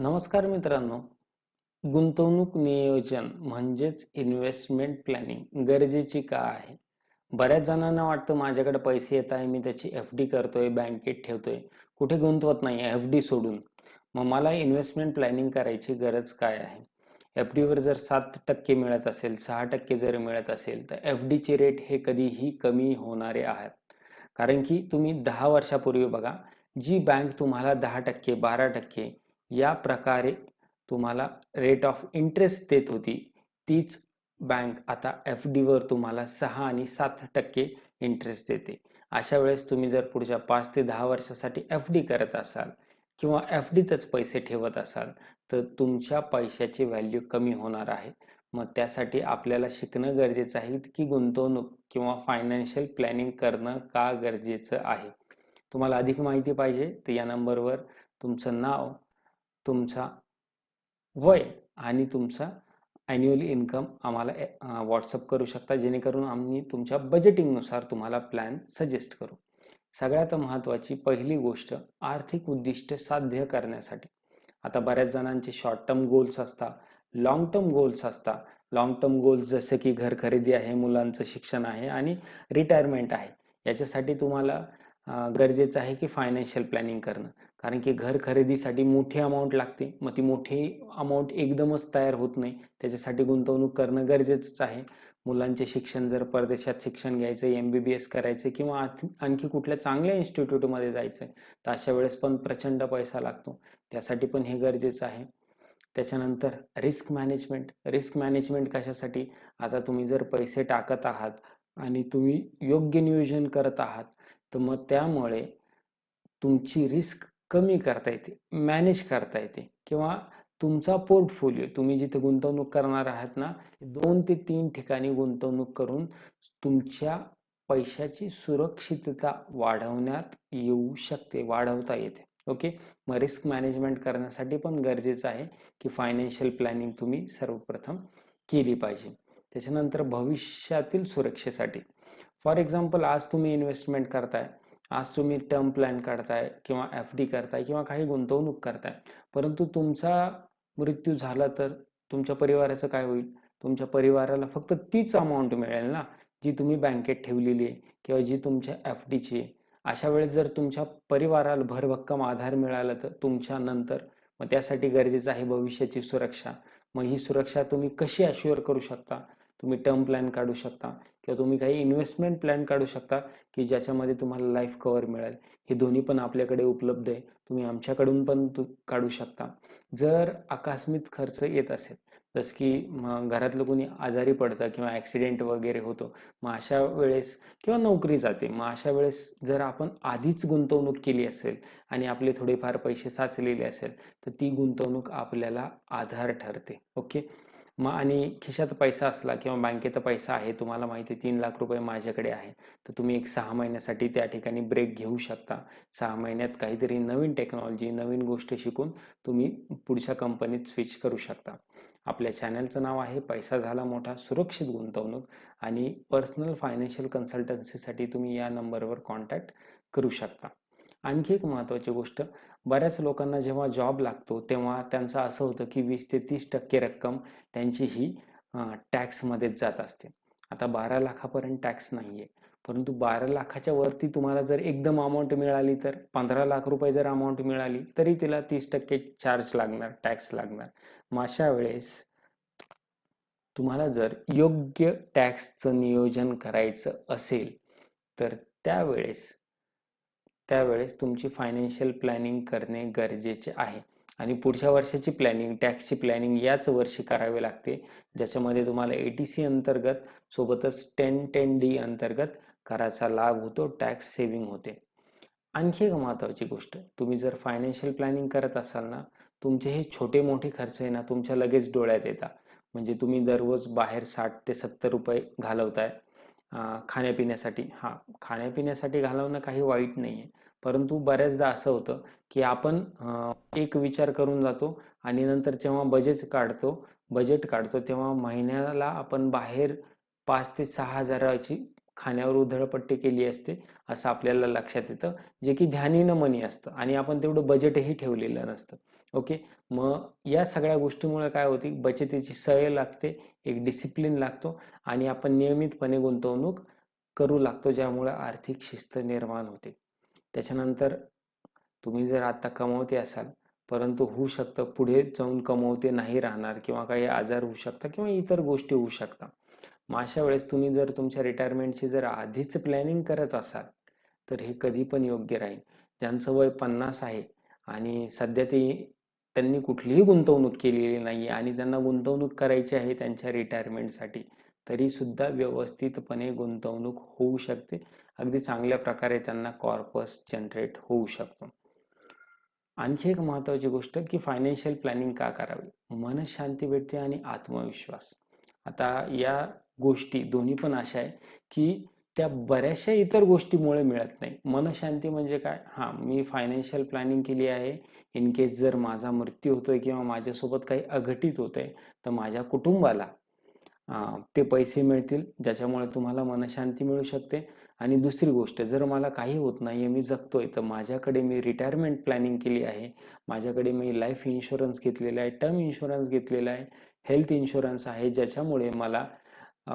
नमस्कार मित्रांनो. गुंतवणूक नियोजन म्हणजेच इन्व्हेस्टमेंट प्लॅनिंग गरजेची का आहे? बऱ्याच जणांना वाटतं माझ्याकडे पैसे येत आहे मी त्याची एफ डी करतोय बँकेत ठेवतोय. कुठे गुंतवत नाही एफ डी सोडून. मग मला इन्व्हेस्टमेंट प्लॅनिंग करायची गरज काय आहे? एफ डीवर जर सात टक्के मिळत असेल सहा टक्के जर मिळत असेल तर एफ डीचे रेट हे कधीही कमी होणारे आहेत. कारण की तुम्ही दहा वर्षापूर्वी बघा जी बँक तुम्हाला दहा टक्के बारा टक्के या प्रकारे तुम्हाला रेट ऑफ इंटरेस्ट देत होती. तीच बँक आता एफ डीवर तुम्हाला सहा आणि सात टक्के इंटरेस्ट देते. अशा वेळेस तुम्ही जर पुढच्या पाच ते दहा वर्षासाठी एफ डी करत असाल किंवा एफ डीतच पैसे ठेवत असाल तर तुमच्या पैशाची व्हॅल्यू कमी होणार आहे. मग त्यासाठी आपल्याला शिकणं गरजेचं आहे. की गुंतवणूक किंवा फायनान्शियल प्लॅनिंग करणं का गरजेचं आहे? तुम्हाला अधिक माहिती पाहिजे तर या नंबरवर तुमचं नाव तुमचा वय आणि तुमचा ॲन्युअल इन्कम आम्हाला व्हॉट्सअप करू शकता जेणेकरून आम्ही तुमच्या बजेटिंगनुसार तुम्हाला प्लॅन सजेस्ट करू. सगळ्यात महत्त्वाची पहिली गोष्ट आर्थिक उद्दिष्ट साध्य करण्यासाठी. आता बऱ्याच जणांचे शॉर्ट टर्म गोल्स असतात लॉंग टर्म गोल्स असतात. लॉंग टर्म गोल्स जसे की घर खरेदी आहे मुलांचं शिक्षण आहे आणि रिटायरमेंट आहे. याच्यासाठी तुम्हाला गरजेचं आहे की फायनान्शियल प्लॅनिंग करणं. कारण की घर खरेदीसाठी मोठी अमाऊंट लागते. मग ती मोठी अमाऊंट एकदमच तयार होत नाही. त्याच्यासाठी गुंतवणूक करणं गरजेचंच आहे. मुलांचे शिक्षण जर परदेशात शिक्षण घ्यायचं एम बी बी एस करायचं किंवा आणखी कुठल्या चांगल्या इन्स्टिट्यूटमध्ये जायचं आहे तर अशा वेळेस पण प्रचंड पैसा लागतो. त्यासाठी पण हे गरजेचं आहे. त्याच्यानंतर रिस्क मॅनेजमेंट रिस्क मॅनेजमेंट कशासाठी? आता तुम्ही जर पैसे टाकत आहात आणि तुम्ही योग्य नियोजन करत आहात तर मग त्यामुळे तुमची रिस्क कमी करता येते मॅनेज करता येते किंवा तुमचा पोर्टफोलिओ तुम्ही जिथे गुंतवणूक करणार आहात ना दोन ते तीन ठिकाणी गुंतवणूक करून तुमच्या पैशाची सुरक्षितता वाढवण्यात येऊ शकते वाढवता येते. ओके? मग रिस्क मॅनेजमेंट करण्यासाठी पण गरजेचं आहे की फायनान्शियल प्लॅनिंग तुम्ही सर्वप्रथम केली पाहिजे. त्याच्यानंतर भविष्यातील सुरक्षेसाठी फॉर एक्झाम्पल आज तुम्ही इन्व्हेस्टमेंट करताय. आज तुम्ही टर्म प्लॅन करताय किंवा एफ डी करताय किंवा काही गुंतवणूक करताय. परंतु तुमचा मृत्यू झाला तर तुमच्या परिवाराचं काय होईल? तुमच्या परिवाराला फक्त तीच अमाऊंट मिळेल ना जी तुम्ही बँकेत ठेवलेली आहे किंवा जी तुमच्या एफ डीची आहे. अशा वेळेस जर तुमच्या परिवाराला भरभक्कम आधार मिळाला तर तुमच्या नंतर मग त्यासाठी गरजेचं आहे भविष्याची सुरक्षा. मग ही सुरक्षा तुम्ही कशी अश्युअर करू शकता? तुम्ही टर्म प्लॅन काढू शकता किंवा तुम्ही काही इन्व्हेस्टमेंट प्लॅन काढू शकता की ज्याच्यामध्ये तुम्हाला लाईफ कवर मिळेल. हे दोन्ही पण आपल्याकडे उपलब्ध आहे. तुम्ही आमच्याकडून पण काढू शकता. जर आकस्मिक खर्च येत असेल जसं की घरातलं कोणी आजारी पडतं किंवा ॲक्सिडेंट वगैरे होतो मग अशा वेळेस किंवा नोकरी जाते मग अशा वेळेस जर आपण आधीच गुंतवणूक केली असेल आणि आपले थोडेफार पैसे साचलेले असेल तर ती गुंतवणूक आपल्याला आधार ठरते. ओके? मग आणि खिशात पैसा असला किंवा बँकेचा पैसा आहे तुम्हाला माहिती आहे तीन लाख रुपये माझ्याकडे आहे तर तुम्ही एक सहा महिन्यासाठी त्या ठिकाणी ब्रेक घेऊ शकता. सहा महिन्यात काहीतरी नवीन टेक्नॉलॉजी नवीन गोष्ट शिकून तुम्ही पुढच्या कंपनीत स्विच करू शकता. आपल्या चॅनलचं नाव आहे पैसा झाला मोठा सुरक्षित गुंतवणूक आणि पर्सनल फायनान्शियल कन्सल्टन्सीसाठी तुम्ही या नंबरवर कॉन्टॅक्ट करू शकता. आणखी एक महत्त्वाची गोष्ट बऱ्याच लोकांना जेव्हा जॉब लागतो तेव्हा त्यांचं असं होतं की वीस ते तीस टक्के रक्कम त्यांची ही टॅक्समध्येच जात असते. आता बारा लाखापर्यंत टॅक्स नाही आहे परंतु बारा लाखाच्या वरती तुम्हाला जर एकदम अमाऊंट मिळाली तर पंधरा लाख रुपये जर अमाऊंट मिळाली तरी तिला तीस टक्के चार्ज लागणार टॅक्स लागणार. मग अशा वेळेस तुम्हाला जर योग्य टॅक्सचं नियोजन करायचं असेल तर त्यावेळेस त्यावेळेस तुमची फायनान्शियल प्लॅनिंग करणे गरजेचे आहे. आणि पुढच्या वर्षाची प्लॅनिंग टॅक्सची प्लॅनिंग याच वर्षी करावी लागते. ज्याच्यामध्ये तुम्हाला ए टी सी अंतर्गत सोबतच टेन टेन डी अंतर्गत कराचा लाभ होतो टॅक्स सेव्हिंग होते. आणखी एक महत्त्वाची गोष्ट तुम्ही जर फायनान्शियल प्लॅनिंग करत असाल ना तुमचे हे छोटे मोठे खर्च आहे ना तुमच्या लगेच डोळ्यात येतात. म्हणजे तुम्ही दररोज बाहेर साठ ते सत्तर रुपये घालवताय. खाण्यापिण्यासाठी. हां खाण्यापिण्यासाठी घालवणं काही वाईट नाही आहे परंतु बऱ्याचदा असं होतं की आपण एक विचार करून जातो आणि नंतर जेव्हा बजेट काढतो बजेट काढतो तेव्हा महिन्याला आपण बाहेर पाच ते सहा हजाराची खाण्यावर उधळपट्टी केली असते असं आपल्याला लक्षात येतं जे की ध्यानीनं मनी असतं आणि आपण तेवढं बजेटही ठेवलेलं नसतं. ओके? मग या सगळ्या गोष्टीमुळे काय होती? बचतीची सवय लागते एक डिसिप्लिन लागतो आणि आपण नियमितपणे गुंतवणूक करू लागतो ज्यामुळे आर्थिक शिस्त निर्माण होते. त्याच्यानंतर तुम्ही जर आत्ता कमवते असाल परंतु होऊ शकतं पुढे जाऊन कमवते नाही राहणार किंवा काही आजार होऊ शकतात किंवा इतर गोष्टी होऊ शकतात. मग अशा वेळेस तुम्ही जर तुमच्या रिटायरमेंटची जर आधीच प्लॅनिंग करत असाल तर हे कधी पण योग्य राहील. ज्यांचं वय पन्नास आहे आणि सध्या ते त्यांनी कुठलीही गुंतवणूक केलेली नाही आणि त्यांना गुंतवणूक करायची आहे त्यांच्या रिटायरमेंटसाठी तरी सुद्धा व्यवस्थितपणे गुंतवणूक होऊ शकते. अगदी चांगल्या प्रकारे त्यांना कॉर्पस जनरेट होऊ शकतो. आणखी एक महत्त्वाची गोष्ट की फायनान्शियल प्लॅनिंग का करावी? मनशांती भेटते आणि आत्मविश्वास. आता या गोष्टी दोन्ही पण अशा आहे की त्या बऱ्याचशा इतर गोष्टीमुळे मिळत नाही. मनशांती म्हणजे काय? हां मी फायनान्शियल प्लॅनिंग केली आहे. इन केस जर माझा मृत्यू होतोय किंवा माझ्यासोबत काही अघटित आहे तर माझ्या कुटुंबाला ते पैसे मिळतील ज्याच्यामुळे तुम्हाला मनशांती मिळू शकते. आणि दुसरी गोष्ट जर मला काही होत नाही आहे मी जगतोय तर माझ्याकडे मी रिटायरमेंट प्लॅनिंग केली आहे. माझ्याकडे मी लाईफ इन्शुरन्स घेतलेला आहे टर्म इन्शुरन्स घेतलेला आहे हेल्थ इन्शुरन्स आहे ज्याच्यामुळे मला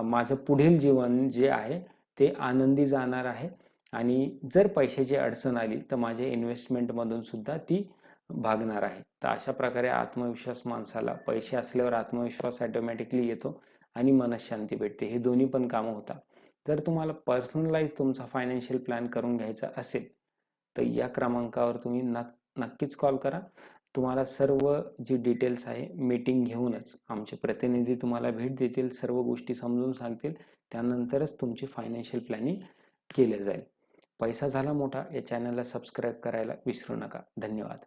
माझं पुढील जीवन जे आहे ते आनंदी जाणार आहे. आणि जर पैशाची अडचण आली तर माझ्या इन्व्हेस्टमेंटमधून सुद्धा ती भागणार आहे. तर अशा प्रकारे आत्मविश्वास माणसाला पैसे असल्यावर आत्मविश्वास ऑटोमॅटिकली येतो आणि मनशांती भेटते. हे दोन्ही पण कामं होतात. जर तुम्हाला पर्सनलाइज तुमचा फायनान्शियल प्लॅन करून घ्यायचा असेल तर या क्रमांकावर तुम्ही नक्कीच कॉल करा. तुम्हाला सर्व जी डिटेल्स आहे मीटिंग घेऊनच आमचे प्रतिनिधी तुम्हाला भेट देतील सर्व गोष्टी समजून सांगतील त्यानंतरच तुमची फायनान्शियल प्लॅनिंग केले जाईल. पैसा झाला मोठा या चॅनलला सबस्क्राईब करायला विसरू नका. धन्यवाद.